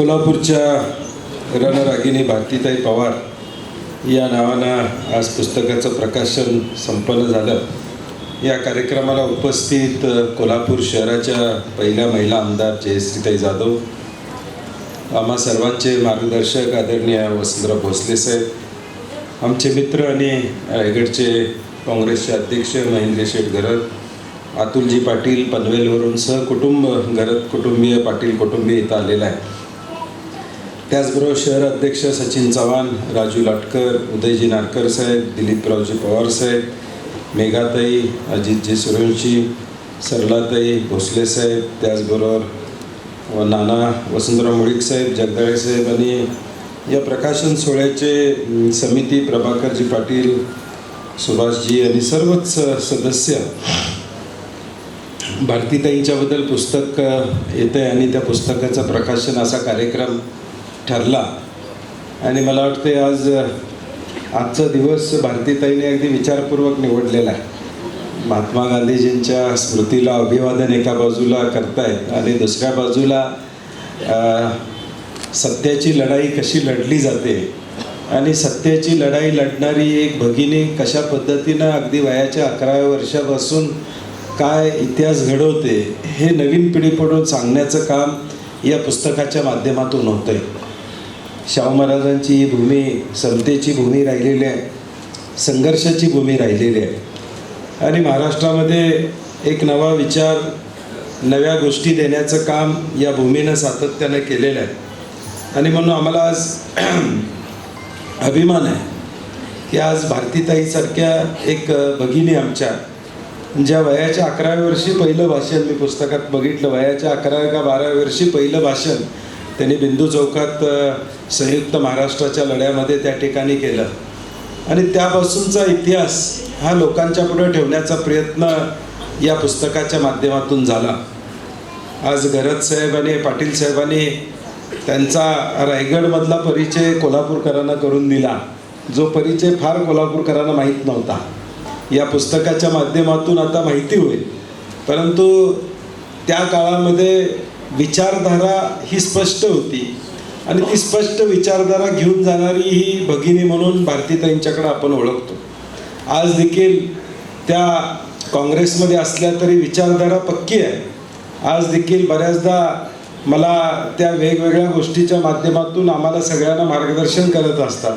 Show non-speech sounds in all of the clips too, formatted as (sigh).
कोल्हापूरच्या रणरागिनी भारतीताई पवार या नावानं आज पुस्तकाचं प्रकाशन संपन्न झालं. या कार्यक्रमाला उपस्थित कोल्हापूर शहराच्या पहिल्या महिला आमदार जयश्रीताई जाधव आम्हा सर्वांचे मार्गदर्शक आदरणीय वसुंधरा भोसले साहेब आमचे मित्र आणि रायगडचे काँग्रेसचे अध्यक्ष महेंद्र शेठ घरत अतुलजी पाटील पनवेलवरून सहकुटुंब घरत कुटुंबीय पाटील कुटुंबीय इथं आलेला आहे त्याचबरोबर शहर अध्यक्ष सचिन चव्हाण राजू लाटकर उदयजी नारकर साहेब दिलीपरावजी पवार साहेब मेघाताई अजितजी सुरवंशी सरलाताई भोसले साहेब त्याचबरोबर व नाना वसंतराव मुळीक साहेब जगदाळे साहेब आणि या प्रकाशन सोहळ्याचे समिती प्रभाकरजी पाटील सुभाषजी आणि सर्वच सदस्य भारतीताईंच्याबद्दल पुस्तक येतं आहे आणि त्या पुस्तकाचं प्रकाशन असा कार्यक्रम ठरला. आणि मला वाटते आज आजचा दिवस भारतीताईने अगदी विचारपूर्वक निवडलेला आहे. महात्मा गांधीजींच्या स्मृतीला अभिवादन एका बाजूला करतायत आणि दुसऱ्या बाजूला सत्याची लढाई कशी लढली जाते आणि सत्याची लढाई लढणारी एक भगिनी कशा पद्धतीनं अगदी वयाच्या अकराव्या वर्षापासून काय इतिहास घडवते हे नवीन पिढीकडून सांगण्याचं काम या पुस्तकाच्या माध्यमातून होतं आहे शाहू महाराजांची ही भूमी समतेची भूमी राहिलेली आहे संघर्षाची भूमी राहिलेली आहे. आणि महाराष्ट्रामध्ये एक नवा विचार नव्या गोष्टी देण्याचं काम या भूमीनं सातत्यानं केलेलं आहे. आणि म्हणून आम्हाला आज (clears throat) अभिमान आहे की आज भारतीताईसारख्या एक भगिनी आमच्या ज्या वयाच्या अकराव्या वर्षी पहिलं भाषण मी पुस्तकात बघितलं वयाच्या अकराव्या का बाराव्या वर्षी पहिलं भाषण त्यांनी बिंदू चौकात संयुक्त महाराष्ट्राच्या लढ्यामध्ये त्या ठिकाणी केलं. आणि त्यापासूनचा इतिहास हा लोकांच्या पुढे ठेवण्याचा प्रयत्न या पुस्तकाच्या माध्यमातून झाला. आज घरत साहेब पाटील साहेबांनी त्यांचा रायगडमधला परिचय कोल्हापूरकरांना करून दिला. जो परिचय फार कोल्हापूरकरांना माहीत नव्हता. या पुस्तकाच्या माध्यमातून आता माहिती होईल. परंतु त्या काळामध्ये विचारधारा ही स्पष्ट होती. आणि ती स्पष्ट विचारधारा घेऊन जाणारी ही भगिनी म्हणून भारतीताईंच्याकडे आपण ओळखतो. आज देखील त्या काँग्रेसमध्ये असल्या तरी विचारधारा पक्की आहे. आज देखील बऱ्याचदा मला त्या वेगवेगळ्या गोष्टीच्या माध्यमातून आम्हाला सगळ्यांना मार्गदर्शन करत असतात.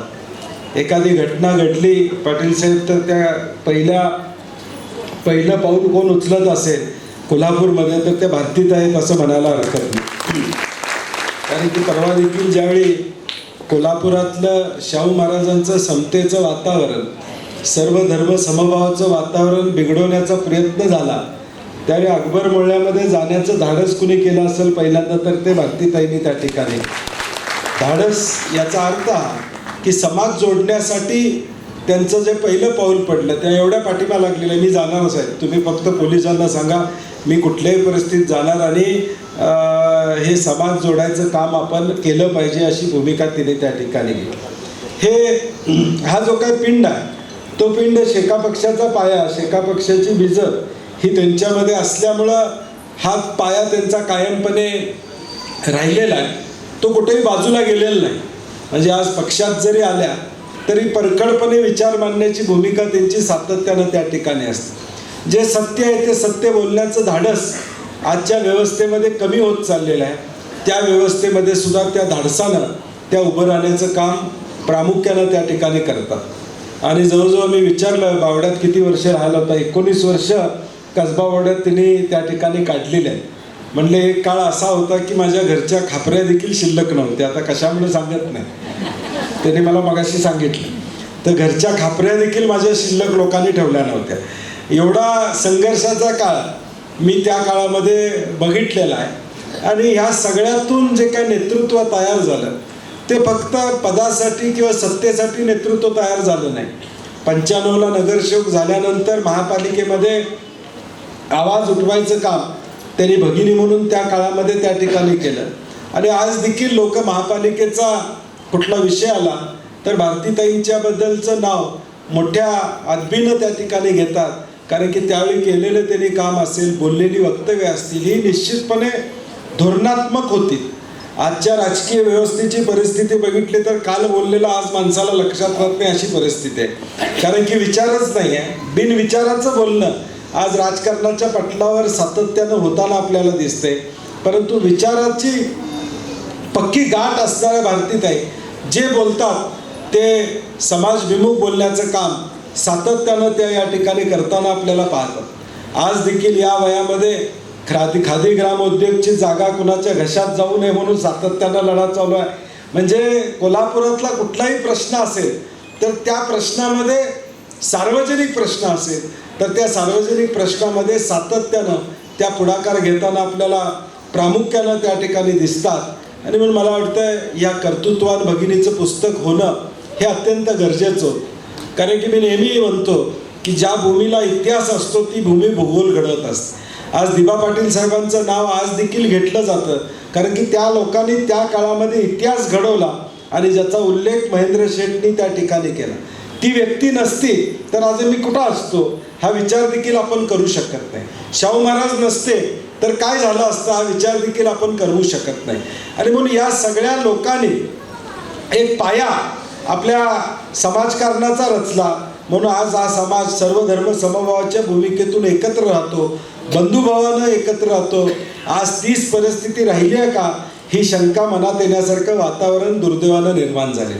एखादी घटना घडली पाटील साहेब तर त्या पहिल्या पहिलं पाऊल कोण उचलत असेल? कोल्हापूरमध्ये तर ते भारतीत आहेत असं म्हणायला हरकत नाही. कारण की परवा देखील ज्यावेळी कोल्हापुरातलं शाहू महाराजांचं समतेचं वातावरण सर्व धर्म समभावाचं वातावरण बिघडवण्याचा प्रयत्न झाला त्यावेळी अकबर मोहळ्यामध्ये जाण्याचं धाडस कुणी केलं असेल पहिल्यांदा तर ते भक्तीताईंनी त्या ठिकाणी. धाडस याचा अर्थ हा की समाज जोडण्यासाठी त्यांचं जे पहिलं पाऊल पडलं त्या एवढ्या पाठिंबा लागलेल्या मी जाणारच आहे तुम्ही फक्त पोलिसांना सांगा. मी कुठल्याही परिस्थितीत जाणार आणि हे समाज जोडायचं काम आपण केलं पाहिजे अशी भूमिका तिने त्या ठिकाणी घेतली. हे हा जो काही पिंड आहे तो पिंड शेका पक्षाचा पाया शेका पक्षाची बीजं ही त्यांच्यामध्ये असल्यामुळं हा पाया त्यांचा कायमपणे राहिलेला आहे. तो कुठेही बाजूला गेलेला नाही. म्हणजे आज पक्षात जरी आल्या तरी परखडपणे विचार मांडण्याची भूमिका त्यांची सातत्यानं त्या ठिकाणी असते. जे सत्य आहे ते सत्य बोलण्याचं धाडस आजच्या व्यवस्थेमध्ये कमी होत चाललेलं आहे. त्या व्यवस्थेमध्ये सुद्धा त्या धाडसानं त्या उभं राहण्याचं काम प्रामुख्यानं त्या ठिकाणी करतात. आणि जवळजवळ मी विचारलं बावड्यात किती वर्ष राहिला होता? एकोणीस वर्ष कसबा वाड्यात तिने त्या ठिकाणी काढलेले आहे. म्हणले एक काळ असा होता की माझ्या घरच्या खापऱ्या देखील शिल्लक नव्हत्या. आता कशामुळे सांगत नाही. त्याने मला मगाशी सांगितलं. तर घरच्या खापऱ्या देखील माझ्या शिल्लक लोकांनी ठेवल्या नव्हत्या. एवढा संघर्षाचा काळ मी त्या काळामध्ये बघितलेला आहे. आणि ह्या सगळ्यातून जे काही नेतृत्व तयार झालं ते फक्त पदासाठी किंवा सत्तेसाठी नेतृत्व तयार झालं नाही. पंच्याण्णवला नगरसेवक झाल्यानंतर महापालिकेमध्ये आवाज उठवायचं काम त्यांनी भगिनी म्हणून त्या काळामध्ये त्या ठिकाणी केलं. आणि आज देखील लोक महापालिकेचा कुठला विषय आला तर भारतीताईंच्या बद्दलचं नाव मोठ्या आदबीनं त्या ठिकाणी घेतात. कारण की त्यावेळी केलेलं त्यांनी काम असेल बोललेली वक्तव्य असतील ही निश्चितपणे धोरणात्मक होती. आजच्या राजकीय व्यवस्थेची परिस्थिती बघितली तर काल बोललेलं आज माणसाला लक्षात राहत नाही अशी परिस्थिती आहे. कारण की विचारच नाही आहे बिनविचाराचं बोलणं आज राजकारणाच्या पटलावर सातत्यानं होताना आपल्याला दिसते परंतु विचाराची पक्की गाठ असणाऱ्या भारतीत आहे. जे बोलतात ते समाजविमुख बोलण्याचं काम सातत्यानं त्या या ठिकाणी करताना आपल्याला पाहतात. आज देखील या वयामध्ये खादी खादी ग्रामोद्योगची जागा कुणाच्या घशात जाऊ नये म्हणून सातत्यानं लढा चालू आहे. म्हणजे कोल्हापुरातला कुठलाही प्रश्न असेल तर त्या प्रश्नामध्ये सार्वजनिक प्रश्न असेल तर त्या सार्वजनिक प्रश्नामध्ये सातत्यानं त्या पुढाकार घेताना आपल्याला प्रामुख्यानं त्या ठिकाणी दिसतात. आणि म्हणून मला वाटतं या कर्तृत्वान भगिनीचं पुस्तक होणं हे अत्यंत गरजेचं होतं. कारण की मी नेहमी म्हणतो की ज्या भूमीला इतिहास असतो ती भूमी भूगोल घडवत असते. आज दिबा पाटील साहेबांचं नाव आज देखील घेतलं जातं. कारण की त्या लोकांनी त्या काळामध्ये इतिहास घडवला आणि ज्याचा उल्लेख महेंद्र शेठनी त्या ठिकाणी केला. ती व्यक्ती नसती तर आज मी कुठं असतो? हा विचार देखील आपण करू शकत नाही. शाहू महाराज नसते तर काय झालं असतं? हा विचार देखील आपण करू शकत नाही. आणि म्हणून या सगळ्या लोकांनी एक पाया आपल्या समाजकारणाचा रचला. म्हणून आज हा समाज सर्व धर्म समभावाच्या भूमिकेतून एकत्र राहतो. बंधुभावानं एकत्र राहतो. आज तीच परिस्थिती राहिली आहे का? ही शंका मनात येण्यासारखं वातावरण दुर्दैवानं निर्माण झाले.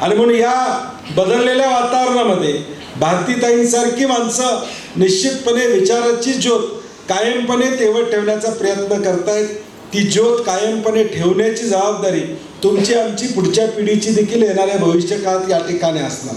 आणि म्हणून या बदललेल्या वातावरणामध्ये भारतीताईंसारखी माणसं निश्चितपणे विचाराची ज्योत कायमपणे तेवत ठेवण्याचा प्रयत्न करतायत. ती ज्योत कायमपणे ठेवण्याची जबाबदारी तुमची आमची पुढच्या पिढीची देखील येणाऱ्या भविष्य काळात या ठिकाणी असणार.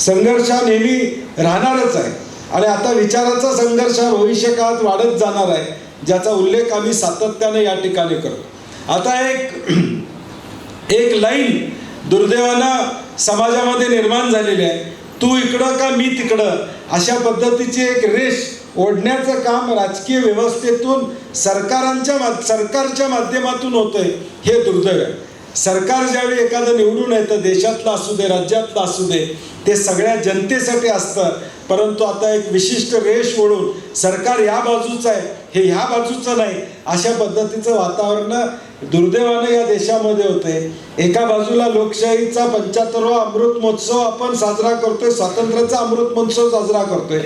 संघर्ष हा नेहमी राहणारच आहे. आणि आता विचाराचा संघर्ष भविष्यकाळात भविष्य काळात वाढत जाणार आहे ज्याचा उल्लेख आम्ही सातत्याने या ठिकाणी करतो. आता एक (clears throat) एक लाईन दुर्दैवानं समाजामध्ये निर्माण झालेली आहे. तू इकडं का मी तिकडं? अशा पद्धतीची एक रेष ओढण्याचं काम राजकीय व्यवस्थेतून सरकारांच्या मा सरकारच्या माध्यमातून होतं आहे हे दुर्दैव आहे. सरकार ज्यावेळी एखादं निवडून येतं देशातलं असू दे राज्यातलं असू दे ते सगळ्या जनतेसाठी असतं. परंतु आता एक विशिष्ट रेष ओढून सरकार या बाजूचं आहे हे ह्या बाजूचं नाही अशा पद्धतीचं वातावरण दुर्दैवाने या देशामध्ये होते. एका बाजूला लोकशाहीचा पंच्याहत्तरवा अमृत महोत्सव आपण साजरा करतोय स्वातंत्र्याचा अमृत महोत्सव साजरा करतोय.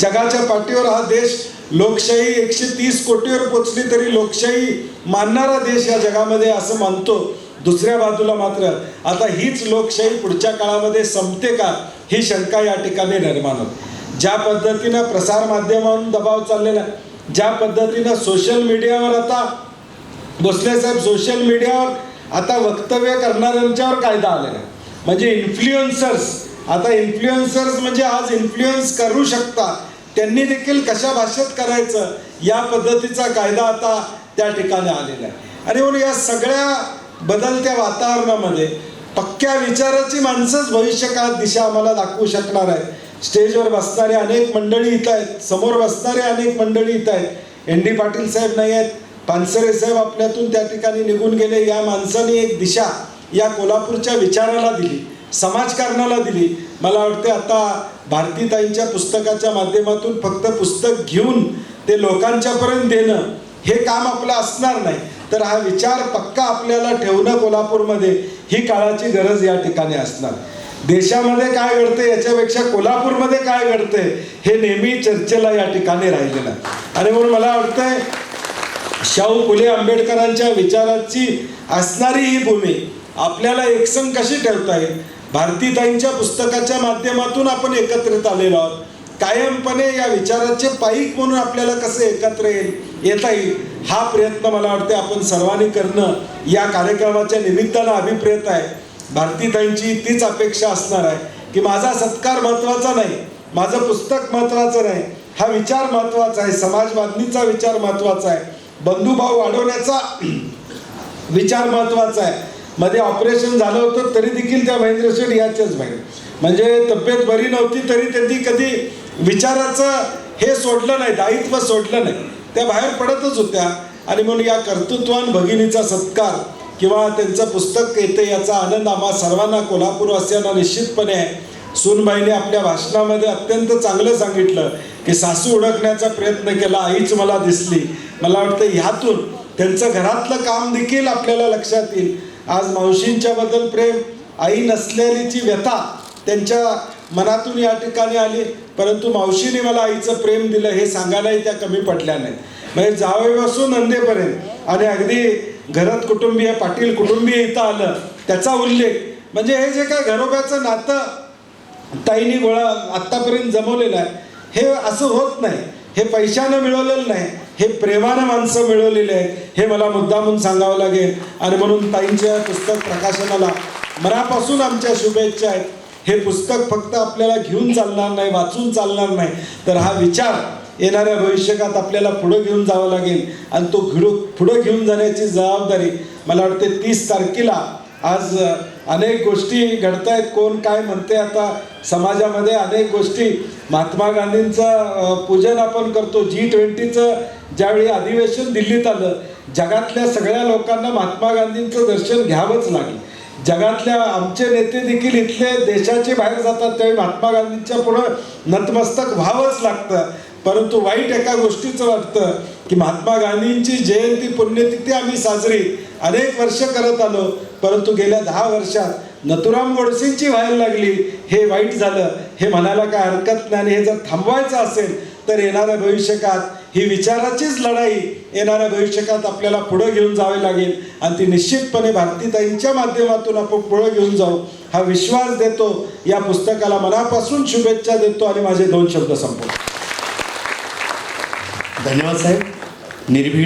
जगाच्या पाठीवर हा देश लोकशाही एकशे तीस कोटीवर पोचली तरी लोकशाही मानणारा देश या जगामध्ये असं मानतो. दुसऱ्या बाजूला मात्र आता हीच लोकशाही पुढच्या काळामध्ये संपते का ही शंका या ठिकाणी निर्माण होते. ज्या पद्धतीनं प्रसारमाध्यमावरून दबाव चाललेला आहे ज्या पद्धतीनं सोशल मीडियावर आता भोसले साहेब सोशल मीडियावर आता वक्तव्य करणाऱ्यांच्यावर कायदा आलेला आहे. म्हणजे इन्फ्लुएन्सर्स आता इन्फ्लुएन्सर्स म्हणजे आज इन्फ्लुएन्स करू शकता त्यांनी देखील कशा भाषेत करायचं या पद्धतीचा कायदा आता त्या ठिकाणी आलेला आहे. आणि म्हणून या सगळ्या बदलत्या वातावरणामध्ये पक्क्या विचाराची माणसंच भविष्यकाळात दिशा आम्हाला दाखवू शकणार आहे स्टेजवर बसणारे अनेक मंडळी इथं आहेत समोर बसणारे अनेक मंडळी इथं आहेत. एन डी पाटील साहेब नाही आहेत. पानसरे साहेब आपल्यातून त्या ठिकाणी निघून गेले. या माणसाने एक दिशा या कोल्हापूरच्या विचाराला दिली समाजकारणाला दिली. मला वाटते आता भारतीताईंच्या पुस्तकाच्या माध्यमातून फक्त पुस्तक घेऊन ते लोकांच्यापर्यंत देणं हे काम आपलं असणार नाही. तर हा विचार पक्का आपल्याला ठेवणं कोल्हापूरमध्ये ही काळाची गरज या ठिकाणी असणार. देशामध्ये काय घडते याच्यापेक्षा कोल्हापूरमध्ये काय घडतंय हे नेहमी चर्चेला या ठिकाणी राहिलेलं आणि म्हणून मला वाटतंय शाहू फुले आंबेडकरांच्या विचाराची असणारी ही भूमी आपल्याला एकसंग कशी ठेवता येईल? भारतीताईंच्या पुस्तकाच्या माध्यमातून आपण एकत्रित आलेलो आहोत. कायमपणे या विचाराचे पायिक म्हणून आपल्याला कसे एकत्र येईल येता येईल हा प्रयत्न मला वाटते आपण सर्वांनी करणं या कार्यक्रमाच्या निमित्तानं अभिप्रेत आहे. भारतीताईंची तीच अपेक्षा असणार आहे की माझा सत्कार महत्त्वाचा नाही माझं पुस्तक महत्त्वाचं नाही हा विचार महत्त्वाचा आहे समाज विचार महत्त्वाचा आहे. बंधुभाव वाढवण्याचा विचार महत्त्वाचा आहे. मध्ये ऑपरेशन झालं होतं तरी देखील त्या महेंद्र शेठ याच्याच बाहेर म्हणजे तब्येत बरी नव्हती तरी त्यांनी कधी विचाराचं हे सोडलं नाही दायित्व सोडलं नाही. त्या बाहेर पडतच होत्या. आणि म्हणून या कर्तृत्वान भगिनीचा सत्कार किंवा त्यांचं पुस्तक येते याचा आनंद आम्हा सर्वांना कोल्हापूरवासियांना निश्चितपणे आहे. सूनबाईने आपल्या भाषणामध्ये अत्यंत चांगलं सांगितलं की सासू ओळखण्याचा प्रयत्न केला आईच मला दिसली. मला वाटतं ह्यातून त्यांचं घरातलं काम देखील आपल्याला लक्षात येईल. आज मावशींच्या बद्दल प्रेम आई नसलेलीची व्यथा त्यांच्या मनातून या ठिकाणी आली परंतु मावशीने मला आईचं प्रेम दिलं हे सांगायलाही त्या कमी पडल्या नाही म्हणजे जावईपासून नंदेपर्यंत आणि अगदी घरात कुटुंबीय पाटील कुटुंबीय इथं आलं त्याचा उल्लेख. म्हणजे हे जे काय घरोब्याचं नातं ताईनी गोळा आत्तापर्यंत जमवलेलं आहे. हे असं होत नाही. हे पैशानं मिळवलेलं नाही. हे प्रेमानं माणसं मिळवलेले आहेत. हे मला मुद्दामून सांगावं लागेल. आणि म्हणून ताईंच्या पुस्तक प्रकाशनाला मनापासून आमच्या शुभेच्छा आहेत. हे पुस्तक फक्त आपल्याला घेऊन चालणार नाही वाचून चालणार नाही. तर हा विचार येणाऱ्या भविष्यकात आपल्याला पुढं घेऊन जावं लागेल. आणि तो घिडू पुढं घेऊन जाण्याची जबाबदारी मला वाटते तीस तारखेला आज अनेक गोष्टी घडत आहेत कोण काय म्हणते आता समाजामध्ये अनेक गोष्टी. महात्मा गांधींचं पूजन आपण करतो. जी ट्वेंटीचं ज्यावेळी अधिवेशन दिल्लीत आलं जगातल्या सगळ्या लोकांना महात्मा गांधींचं दर्शन घ्यावंच लागेल. जगातल्या आमचे नेते देखील इथले देशाचे बाहेर जातात त्यावेळी महात्मा गांधींच्या पुढं नतमस्तक व्हावंच लागतं. परंतु वाईट एका गोष्टीचं वाटतं की महात्मा गांधींची जयंती पुण्यतिथी आम्ही साजरी अनेक वर्ष करत आलो परंतु गेल्या दहा वर्षात नथुराम गोडसेंची व्हायला लागली. हे वाईट झालं हे म्हणायला काय हरकत नाही आणि हे जर थांबवायचं असेल तर येणाऱ्या भविष्यकात ही विचाराचीच लढाई येणाऱ्या भविष्यकात आपल्याला पुढं घेऊन जावे लागेल. आणि ती निश्चितपणे भारतीताईंच्या माध्यमातून आपण पुढं घेऊन जाऊ. हा विश्वास देतो या पुस्तकाला मनापासून शुभेच्छा देतो आणि माझे दोन शब्द संपवतो. धन्यवाद साहेब. निर्भीड